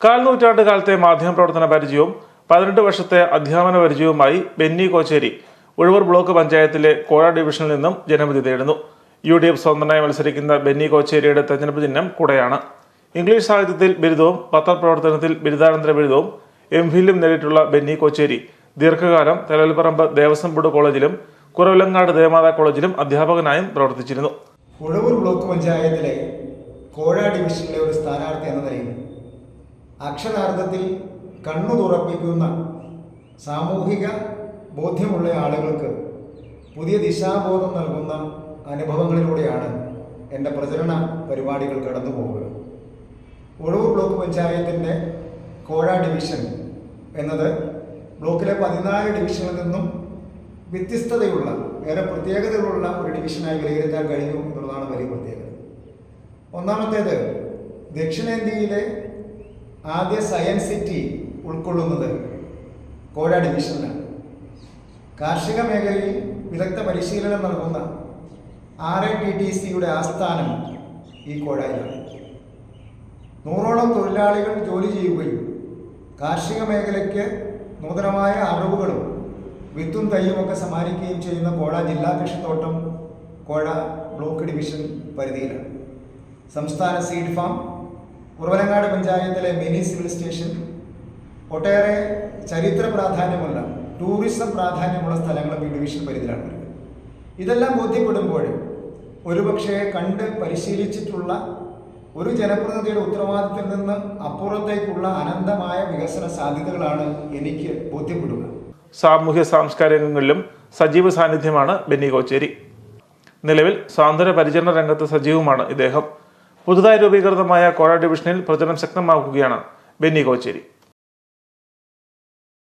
കാൽ നൂറ്റാണ്ട് കാലത്തെ മാധ്യമപ്രവർത്തന പരിചയവും പതിനെട്ട് വർഷത്തെ അധ്യാപന പരിചയവുമായി ബെന്നി കോച്ചേരി ഉഴവൂർ ബ്ലോക്ക് പഞ്ചായത്തിലെ കോഴ ഡിവിഷനിൽ നിന്നും ജനവിധി തേടുന്നു. യു ഡി എഫ് സ്വതന്ത്രനായി മത്സരിക്കുന്ന ബെന്നി കോച്ചേരിയുടെ തെരഞ്ഞെടുപ്പ് ചിഹ്നം കുടയാണ്. ഇംഗ്ലീഷ് സാഹിത്യത്തിൽ ബിരുദവും പത്രപ്രവർത്തനത്തിൽ ബിരുദാനന്തര ബിരുദവും എം ഫിലും നേടിയിട്ടുള്ള ബെന്നി കോച്ചേരി ദീർഘകാലം തലൽപ്പറമ്പ് ദേവസ്വം ബോർഡ് കോളേജിലും കുറവിലങ്ങാട് ദേവമാതാ കോളേജിലും അധ്യാപകനായും പ്രവർത്തിച്ചിരുന്നു. ഉഴവൂർ ബ്ലോക്ക് പഞ്ചായത്തിലെ കോഴ ഡിവിഷനിലെ ഒരു സ്ഥാനാർത്ഥി എന്ന നിലയിൽ അക്ഷരാർത്ഥത്തിൽ കണ്ണു തുറപ്പിക്കുന്ന സാമൂഹിക ബോധ്യമുള്ള ആളുകൾക്ക് പുതിയ ദിശാബോധം നൽകുന്ന അനുഭവങ്ങളിലൂടെയാണ് എന്റെ പ്രചരണ പരിപാടികൾ കടന്നു പോവുക ഒഴിവ് ബ്ലോക്ക് പഞ്ചായത്തിന്റെ കോഴ ഡിവിഷൻ എന്നത് ബ്ലോക്കിലെ പതിനാല് ഡിവിഷനിൽ നിന്നും വ്യത്യസ്തതയുള്ള ഏറെ പ്രത്യേകതകളുള്ള ഒരു ഡിവിഷനായി വിലയിരുത്താൻ കഴിഞ്ഞു എന്നുള്ളതാണ് വലിയ പ്രത്യേകത. ഒന്നാമത്തേത് ദക്ഷിണേന്ത്യയിലെ ആദ്യ സയൻസ് സിറ്റി ഉൾക്കൊള്ളുന്നത് കോഴ ഡിവിഷനിലാണ്. കാർഷിക മേഖലയിൽ വിദഗ്ധ പരിശീലനം നൽകുന്ന ആർ എ ടി ടി സിയുടെ ആസ്ഥാനം ഈ കോഴയിലാണ്. നൂറോളം തൊഴിലാളികൾ ജോലി ചെയ്യുകയും കാർഷിക മേഖലയ്ക്ക് നൂതനമായ അറിവുകളും വിത്തും തയ്യുമൊക്കെ സമ്മാനിക്കുകയും ചെയ്യുന്ന കോഴ ജില്ലാ കൃഷിത്തോട്ടം കോഴ ബ്ലോക്ക് ഡിവിഷൻ പരിധിയിലാണ്. സംസ്ഥാന സീഡ് ഫാം കുറവലങ്ങാട് പഞ്ചായത്തിലെ മിനി സിവിൽ സ്റ്റേഷൻ ഒട്ടേറെ ചരിത്ര പ്രാധാന്യമുള്ള ടൂറിസം പ്രാധാന്യമുള്ള സ്ഥലങ്ങളും ഈ ഡിവിഷൻ പരിധിയിലാണ് വരുന്നത്. ഇതെല്ലാം ബോധ്യപ്പെടുമ്പോൾ ഒരുപക്ഷെ കണ്ട് പരിശീലിച്ചിട്ടുള്ള ഒരു ജനപ്രതിനിധിയുടെ ഉത്തരവാദിത്തത്തിൽ നിന്ന് അപ്പുറത്തേക്കുള്ള അനന്തമായ വികസന സാധ്യതകളാണ് എനിക്ക് ബോധ്യപ്പെടുക. സാമൂഹ്യ സാംസ്കാരികങ്ങളിലും സജീവ സാന്നിധ്യമാണ് ബെന്നി കോച്ചേരി. നിലവിൽ സ്വാതന്ത്ര്യ പരിചരണ രംഗത്ത് സജീവമാണ് ഇദ്ദേഹം. പുതുതായി രൂപീകൃതമായ കോഴ ഡിവിഷനിൽ പ്രചരണം ശക്തമാക്കുകയാണ് ബെന്നി കോച്ചേരി.